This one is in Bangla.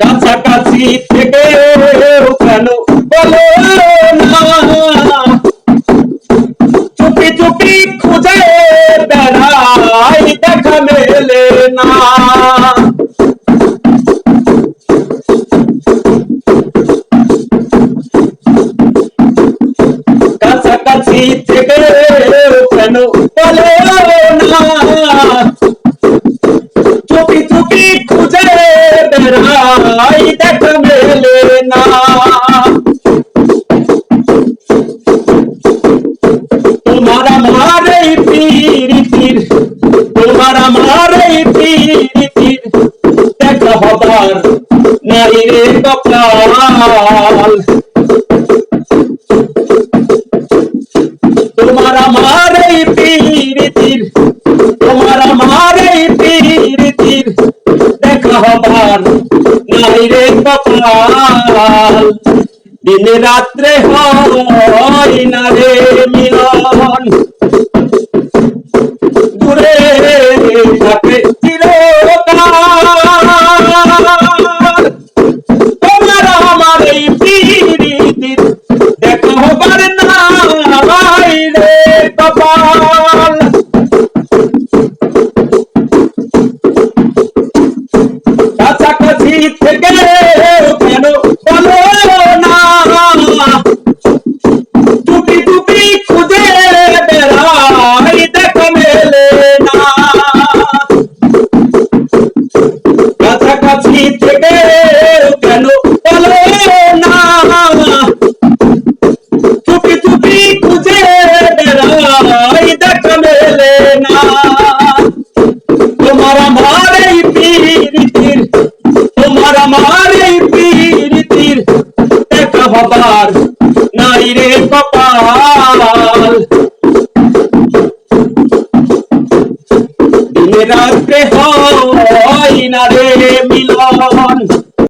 কাছাকাছি থেকে কেন বলো না? চুপি চুপি খুঁজে বেড়াই দেখা মেলে না। কাছাকাছি থেকে হবার নাই রে কপাল তোমার আমার এই পীড়িতির তোমার আমার এই পীড়িতির দেখা হবার নাই রে কপাল দিন রাত্রে হয় না রে মিলন দূরে থাকে তোমার আমার এই পীড়িতির তোমার আমার এই পীড়িতির দেখা হবার নাই রে কপাল দিনে রাত্রে হয় না রে মিলন